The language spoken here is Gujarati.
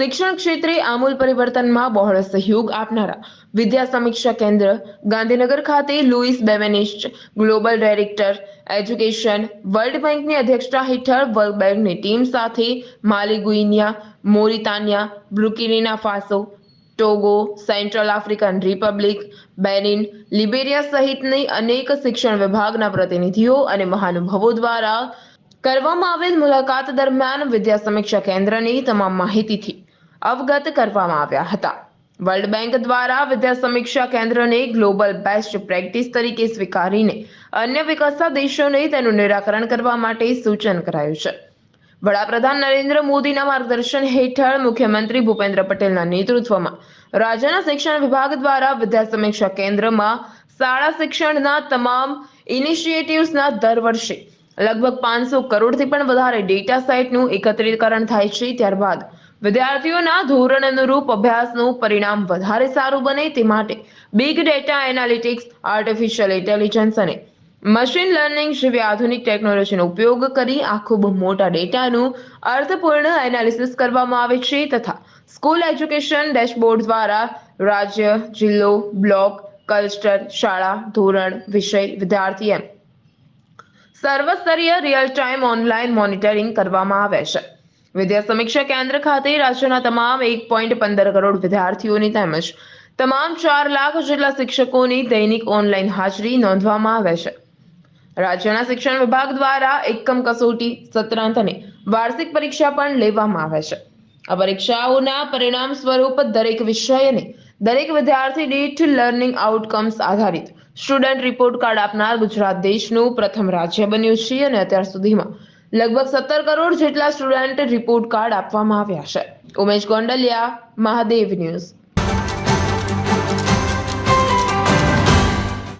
શિક્ષણ ક્ષેત્રે આમૂલ પરિવર્તનમાં બહોળ સહયોગ આપનારા વિદ્યા સમીક્ષા કેન્દ્ર ગાંધીનગર ખાતે Luis Benveniste global director education world બેંકની અધ્યક્ષતા હેઠળ વર્લ્ડ બેંકની ટીમ સાથે Mali Guinea Mauritania, Burkina Faso, Togo, central African republic, Benin, Liberia સહિતની અનેક શિક્ષણ વિભાગના પ્રતિનિધિઓ અને મહાનુભાવો દ્વારા કરવામાં આવેલ મુલાકાત દરમિયાન વિદ્યા સમીક્ષા કેન્દ્રની તમામ માહિતીથી અવગત કરવામાં આવ્યા હતા. વર્લ્ડ બેંક દ્વારા વિદ્યા સમીક્ષા કેન્દ્રને ગ્લોબલ બેસ્ટ પ્રેક્ટિસ તરીકે સ્વીકારીને અન્ય વિકસતા દેશોને તેનું નિરાકરણ કરવા માટે સૂચન કરાયું છે. વડાપ્રધાન નરેન્દ્ર મોદીના માર્ગદર્શન હેઠળ મુખ્યમંત્રી ભૂપેન્દ્ર પટેલના નેતૃત્વમાં રાજ્યના શિક્ષણ વિભાગ દ્વારા વિદ્યા સમીક્ષા કેન્દ્રમાં શાળા શિક્ષણના તમામ ઇનિશિયેટિવ્સના દર વર્ષે લગભગ પાંચસો કરોડથી પણ વધારે ડેટા સેટનું એકત્રીકરણ થાય છે. ત્યારબાદ વિદ્યાર્થીઓના ધોરણ અનુરૂપ અભ્યાસનું પરિણામ વધારે સારું બને તે માટે big data analytics artificial intelligence અને મશીન લર્નિંગ જેવી આધુનિક ટેકનોલોજીનો ઉપયોગ કરી આ ખૂબ મોટા ડેટાનું અર્થપૂર્ણ એનાલિસિસ કરવામાં આવે છે તથા સ્કૂલ એજ્યુકેશન ડેશબોર્ડ દ્વારા રાજ્ય, જિલ્લો બ્લોક ક્લસ્ટર શાળા, ધોરણ, વિષય, વિદ્યાર્થી એમ. સર્વસ્તરીય રિયલ ટાઈમ ઓનલાઈન મોનિટરિંગ કરવામાં આવે છે. વિદ્યા સમીક્ષા કેન્દ્ર ખાતે રાજ્યના તમામ એક પોઈન્ટ પંદર કરોડ વિદ્યાર્થીઓની તેમજ તમામ ચાર લાખ જેટલા શિક્ષકોની દૈનિક ઓનલાઈન હાજરી નોંધવામાં આવે છે. રાજ્યના શિક્ષણ વિભાગ દ્વારા એકમ કસોટી, સત્રાંત અને વાર્ષિક પરીક્ષા પણ લેવામાં આવે છે. આ પરીક્ષાઓના પરિણામ સ્વરૂપ દરેક વિષય અને દરેક વિદ્યાર્થી દીઠ લર્નિંગ આઉટકમ્સ આધારિત સ્ટુડન્ટ રિપોર્ટ કાર્ડ આપનાર ગુજરાત દેશનું પ્રથમ રાજ્ય બન્યું છે અને અત્યાર સુધીમાં લગભગ સત્તર કરોડ જેટલા સ્ટુડન્ટ રિપોર્ટ કાર્ડ આપવામાં આવ્યા છે. ઉમેશ ગોંડલિયા મહાદેવ ન્યૂઝ.